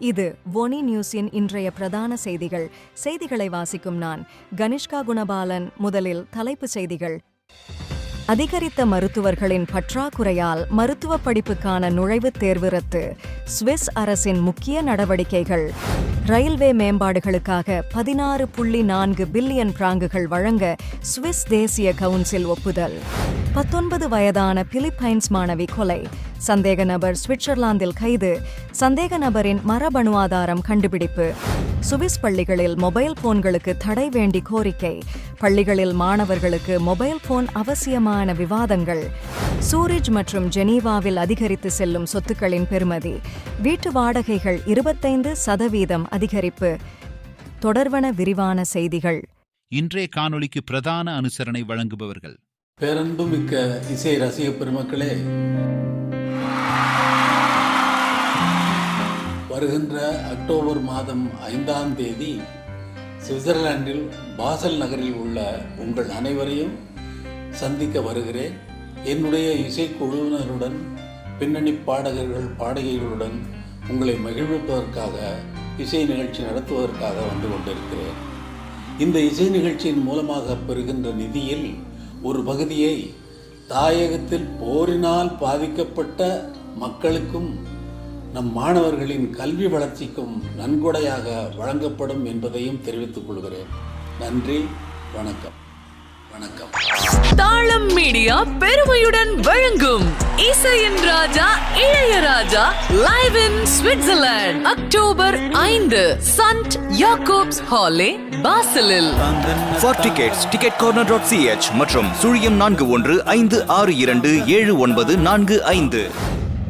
இது ஒனி நியூஸின் இன்றைய பிரதான செய்திகள். செய்திகளை வாசிக்கும் நான் கனிஷ்கா குணபாலன். முதலில் தலைப்புச் செய்திகள். அதிகரித்த மருத்துவர்களின் பற்றாக்குறையால் மருத்துவ படிப்புக்கான நுழைவுத் தேர்வு ரத்து. சுவிஸ் அரசின் முக்கிய நடவடிக்கைகள். ரயில்வே மேம்பாடுகளுக்காக பதினாறு புள்ளி நான்கு பில்லியன் பிராங்குகள் வழங்க சுவிஸ் தேசிய கவுன்சில் ஒப்புதல். பத்தொன்பது வயதான பிலிப்பைன்ஸ் மாணவி கொலை. சந்தேக நபர் சுவிட்சர்லாந்தில் கைது. சந்தேக நபரின் மரபணு ஆதாரம் கண்டுபிடிப்பு. சுவிஸ் பள்ளிகளில் மொபைல் போன்களுக்கு தடை வேண்டி கோரிக்கை. பள்ளிகளில் மாணவர்களுக்கு மொபைல் போன் அவசியமான விவாதங்கள். சூரிஜ் மற்றும் ஜெனீவாவில் அதிகரித்து செல்லும் சொத்துக்களின் பெறுமதி. வீட்டு வாடகைகள் இருபத்தைந்து சதவீதம் அதிகரிப்பு. தொடர்வன விரிவான செய்திகள். இன்றைய காணொளிக்கு பிரதான அனுசரணை வழங்குபவர்கள். பேரன்புமிக்க இசை ரசிக பெருமக்களே வருகின்ற அக்டோபர் மாதம் ஐந்தாம் தேதி சுவிட்சர்லாந்தில் பாசல் நகரில் உள்ள உங்கள் அனைவரையும் சந்திக்க வருகிறேன். என்னுடைய இசைக்குழுவினருடன் பின்னணி பாடகர்கள் பாடகிகளுடன் உங்களை மகிழ்விப்பதற்காக இசை நிகழ்ச்சி நடத்துவதற்காக வந்து கொண்டிருக்கிறேன். இந்த இசை நிகழ்ச்சியின் மூலமாக பெறுகின்ற நிதியில் ஒரு பகுதியை தாயகத்தில் போரினால் பாதிக்கப்பட்ட மக்களுக்கும் நம் மாணவர்களின் கல்வி வளர்ச்சிக்கும் நன்கொடையாக வழங்கப்படும் என்பதையும் தெரிவித்துக் கொள்கிறேன். நன்றி வணக்கம். வணக்கம். தாளம் மீடியா பெருமையுடன் வழங்கும் இசையின் ராஜா Ilaiyaraaja live in Switzerland October ஐந்து சன்ட் Jakobshalle பாசலில். For tickets, ticketcorner.ch மற்றும் சுழியம் நான்கு ஒன்று ஐந்து ஆறு இரண்டு ஏழு ஒன்பது நான்கு ஐந்து.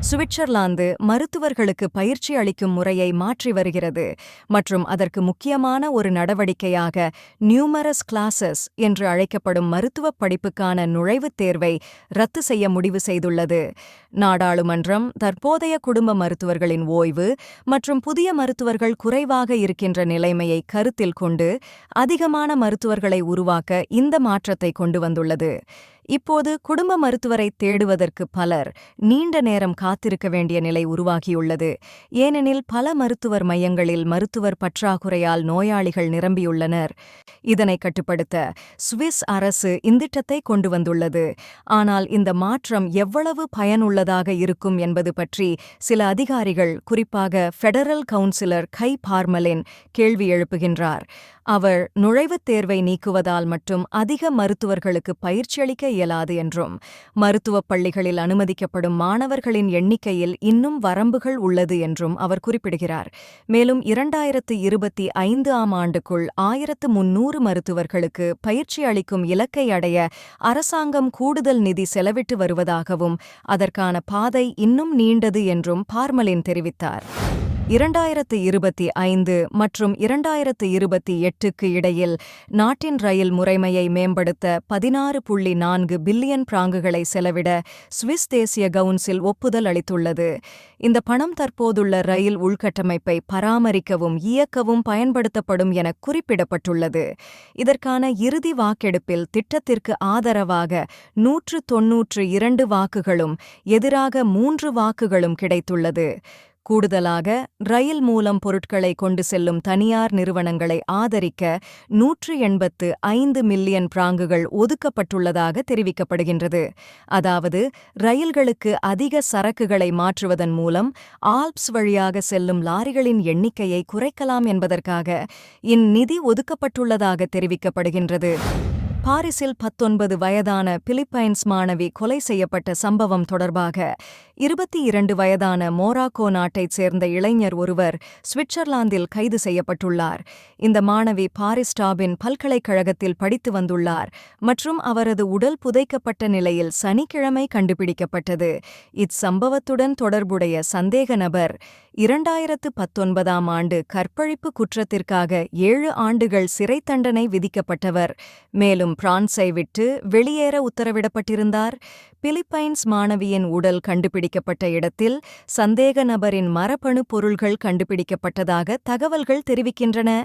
சுவிட்சர்லாந்து மருத்துவர்களுக்கு பயிற்சி அளிக்கும் முறையை மாற்றி வருகிறது மற்றும் அதற்கு முக்கியமான ஒரு நடவடிக்கையாக நியூமரஸ் கிளாஸஸ் என்று அழைக்கப்படும் மருத்துவப் படிப்புக்கான நுழைவுத் தேர்வை ரத்து செய்ய முடிவு செய்துள்ளது. நாடாளுமன்றம் தற்போதைய குடும்ப மருத்துவர்களின் ஓய்வு மற்றும் புதிய மருத்துவர்கள் குறைவாக இருக்கின்ற நிலைமையை கருத்தில் கொண்டு அதிகமான மருத்துவர்களை உருவாக்க இந்த மாற்றத்தை கொண்டு வந்துள்ளது. இப்போது குடும்ப மருத்துவரை தேடுவதற்கு பலர் நீண்ட நேரம் காத்திருக்க வேண்டிய நிலை உருவாகியுள்ளது. ஏனெனில் பல மருத்துவர் மையங்களில் மருத்துவர் பற்றாக்குறையால் நோயாளிகள் நிரம்பியுள்ளனர். இதனை கட்டுப்படுத்த சுவிஸ் அரசு இந்திட்டத்தை கொண்டு வந்துள்ளது. ஆனால் இந்த மாற்றம் எவ்வளவு பயனுள்ளதாக இருக்கும் என்பது பற்றி சில அதிகாரிகள் குறிப்பாக ஃபெடரல் கவுன்சிலர் கை பார்மலின் கேள்வி எழுப்புகின்றார். அவர் நுழைவுத் தேர்வை நீக்குவதால் மட்டும் அதிக மருத்துவர்களுக்கு பயிற்சியளிக்க இயலாது என்றும் மருத்துவப் பள்ளிகளில் அனுமதிக்கப்படும் மாணவர்களின் எண்ணிக்கையில் இன்னும் வரம்புகள் உள்ளது என்றும் அவர் குறிப்பிடுகிறார். மேலும் இரண்டாயிரத்து இருபத்தி ஐந்து ஆம் ஆண்டுக்குள் ஆயிரத்து முன்னூறு மருத்துவர்களுக்கு பயிற்சி அளிக்கும் இலக்கை அடைய அரசாங்கம் கூடுதல் நிதி செலவிட்டு வருவதாகவும் அதற்கான பாதை இன்னும் நீண்டது என்றும் பார்மலின் தெரிவித்தார். இரண்டாயிரத்து இருபத்தி ஐந்து மற்றும் இரண்டாயிரத்து இருபத்தி எட்டுக்கு இடையில் நாட்டின் ரயில் முறைமையை மேம்படுத்த பதினாறு புள்ளி நான்கு பில்லியன் பிராங்குகளை செலவிட சுவிஸ் தேசிய கவுன்சில் ஒப்புதல் அளித்துள்ளது. இந்த பணம் தற்போதுள்ள ரயில் உள்கட்டமைப்பை பராமரிக்கவும் இயக்கவும் பயன்படுத்தப்படும் என குறிப்பிடப்பட்டுள்ளது. இதற்கான இறுதி வாக்கெடுப்பில் திட்டத்திற்கு ஆதரவாக நூற்று தொன்னூற்று இரண்டு வாக்குகளும் எதிராக மூன்று வாக்குகளும் கிடைத்துள்ளது. கூடுதலாக ரயில் மூலம் பொருட்களை கொண்டு செல்லும் தனியார் நிறுவனங்களை ஆதரிக்க நூற்று எண்பத்து ஐந்து மில்லியன் பிராங்குகள் ஒதுக்கப்பட்டுள்ளதாக தெரிவிக்கப்படுகின்றது. அதாவது ரயில்களுக்கு அதிக சரக்குகளை மாற்றுவதன் மூலம் ஆல்ப்ஸ் வழியாக செல்லும் லாரிகளின் எண்ணிக்கையை குறைக்கலாம் என்பதற்காக இந்நிதி ஒதுக்கப்பட்டுள்ளதாக தெரிவிக்கப்படுகின்றது. பாரிஸில் பத்தொன்பது வயதான பிலிப்பைன்ஸ் மாணவி கொலை செய்யப்பட்ட சம்பவம் தொடர்பாக இருபத்தி இரண்டு வயதான மோராக்கோ நாட்டைச் சேர்ந்த இளைஞர் ஒருவர் சுவிட்சர்லாந்தில் கைது செய்யப்பட்டுள்ளார். இந்த மாணவி பாரிஸ் டாபின் பல்கலைக்கழகத்தில் படித்து வந்துள்ளார் மற்றும் அவரது உடல் புதைக்கப்பட்ட நிலையில் சனிக்கிழமை கண்டுபிடிக்கப்பட்டது. இச்சம்பவத்துடன் தொடர்புடைய சந்தேக நபர் இரண்டாயிரத்து பத்தொன்பதாம் ஆண்டு கற்பழிப்பு குற்றத்திற்காக ஏழு ஆண்டுகள் சிறை தண்டனை விதிக்கப்பட்டவர். மேலும் பிரான்ஸை விட்டு வெளியேற உத்தரவிடப்பட்டிருந்தார். பிலிப்பைன்ஸ் மாணவியின் உடல் கண்டுபிடிக்கப்பட்ட இடத்தில் சந்தேக நபரின் மரபணு பொருள்கள் கண்டுபிடிக்கப்பட்டதாக தகவல்கள் தெரிவிக்கின்றன.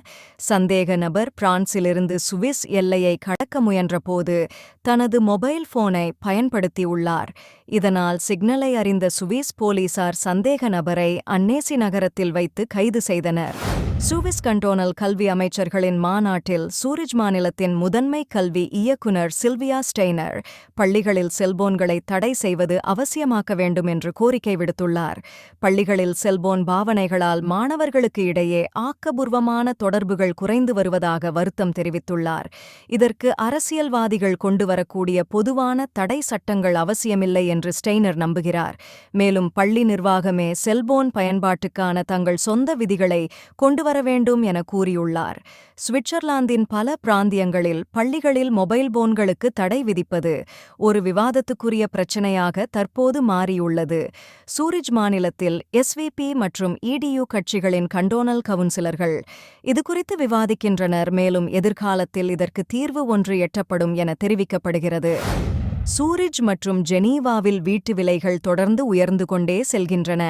சந்தேக நபர் பிரான்சிலிருந்து சுவிஸ் எல்லையை கடக்க முயன்றபோது தனது மொபைல் போனை பயன்படுத்தியுள்ளார். இதனால் சிக்னலை அறிந்த சுவிஸ் போலீசார் சந்தேக நபரை அன்னேசி நகரத்தில் வைத்து கைது செய்தனர். சுவிஸ் கண்டோனல் கல்வி அமைச்சர்களின் மாநாட்டில் சூரிஜ் மாநிலத்தின் முதன்மை கல்வி இயக்குநர் சில்வியா ஸ்டெய்னர் பள்ளிகளில் செல்போன்களை தடை செய்வது அவசியமாக்க வேண்டும் என்று கோரிக்கை விடுத்துள்ளார். பள்ளிகளில் செல்போன் பாவனைகளால் மாணவர்களுக்கு இடையே ஆக்கபூர்வமான தொடர்புகள் குறைந்து வருவதாக வருத்தம் தெரிவித்துள்ளார். இதற்கு அரசியல்வாதிகள் கொண்டுவரக்கூடிய பொதுவான தடை சட்டங்கள் அவசியமில்லை என்று ஸ்டெய்னர் நம்புகிறார். மேலும் பள்ளி நிர்வாகமே செல்போன் பயன்பாட்டுக்கான தங்கள் சொந்த விதிகளை கொண்டுவர வர வேண்டும் என கூறியுள்ளார். சுவிட்சர்லாந்தின் பல பிராந்தியங்களில் பள்ளிகளில் மொபைல் போன்களுக்கு தடை விதிப்பது ஒரு விவாதத்துக்குரிய பிரச்சினையாக தற்போது மாறியுள்ளது. சூரிஜ் மாநிலத்தில் எஸ்விபி மற்றும் இடியு கட்சிகளின் கண்டோனல் கவுன்சிலர்கள் இதுகுறித்து விவாதிக்கின்றனர். மேலும் எதிர்காலத்தில் இதற்கு தீர்வு ஒன்று எட்டப்படும் என தெரிவிக்கப்படுகிறது. சூரிஜ் மற்றும் ஜெனீவாவில் வீட்டு விலைகள் தொடர்ந்து உயர்ந்து கொண்டே செல்கின்றன.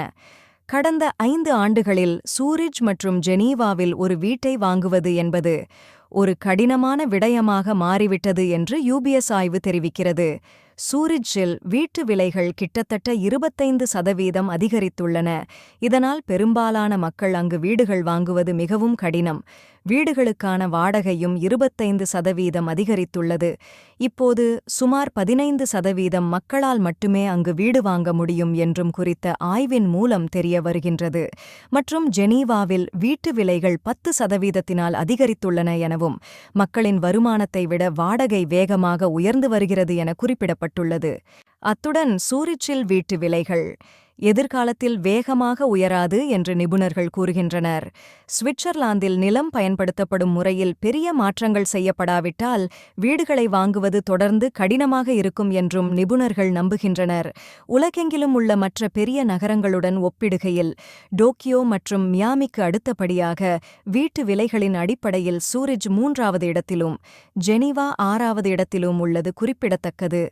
கடந்த ஐந்து ஆண்டுகளில் சூரிஜ் மற்றும் ஜெனீவாவில் ஒரு வீட்டை வாங்குவது என்பது ஒரு கடினமான விடயமாக மாறிவிட்டது என்று யூபிஎஸ் ஆய்வு தெரிவிக்கிறது. சூரிஜில் வீட்டு விலைகள் கிட்டத்தட்ட இருபத்தைந்து சதவீதம் அதிகரித்துள்ளன. இதனால் பெரும்பாலான மக்கள் அங்கு வீடுகள் வாங்குவது மிகவும் கடினம். வீடுகளுக்கான வாடகையும் இருபத்தைந்து சதவீதம் அதிகரித்துள்ளது. இப்போது சுமார் பதினைந்து சதவீதம் மக்களால் மட்டுமே அங்கு வீடு வாங்க முடியும் என்றும் குறித்த ஆய்வின் மூலம் தெரிய வருகின்றது. மற்றும் ஜெனீவாவில் வீட்டு விலைகள் பத்து சதவீதத்தினால் அதிகரித்துள்ளன எனவும் மக்களின் வருமானத்தை விட வாடகை வேகமாக உயர்ந்து வருகிறது என குறிப்பிடப்பட்டுள்ளது. அத்துடன் சூரிச்சில் வீட்டு விலைகள் எதிர்காலத்தில் வேகமாக உயராது என்று நிபுணர்கள் கூறுகின்றனர். சுவிட்சர்லாந்தில் நிலம் பயன்படுத்தப்படும் முறையில் பெரிய மாற்றங்கள் செய்யப்படாவிட்டால் வீடுகளை வாங்குவது தொடர்ந்து கடினமாக இருக்கும் என்றும் நிபுணர்கள் நம்புகின்றனர். உலகெங்கிலும் உள்ள மற்ற பெரிய நகரங்களுடன் ஒப்பிடுகையில் டோக்கியோ மற்றும் மியாமிக்கு அடுத்தபடியாக வீட்டு விலைகளின் அடிப்படையில் சூரிஜ் மூன்றாவது இடத்திலும் ஜெனீவா ஆறாவது இடத்திலும் உள்ளது குறிப்பிடத்தக்கது.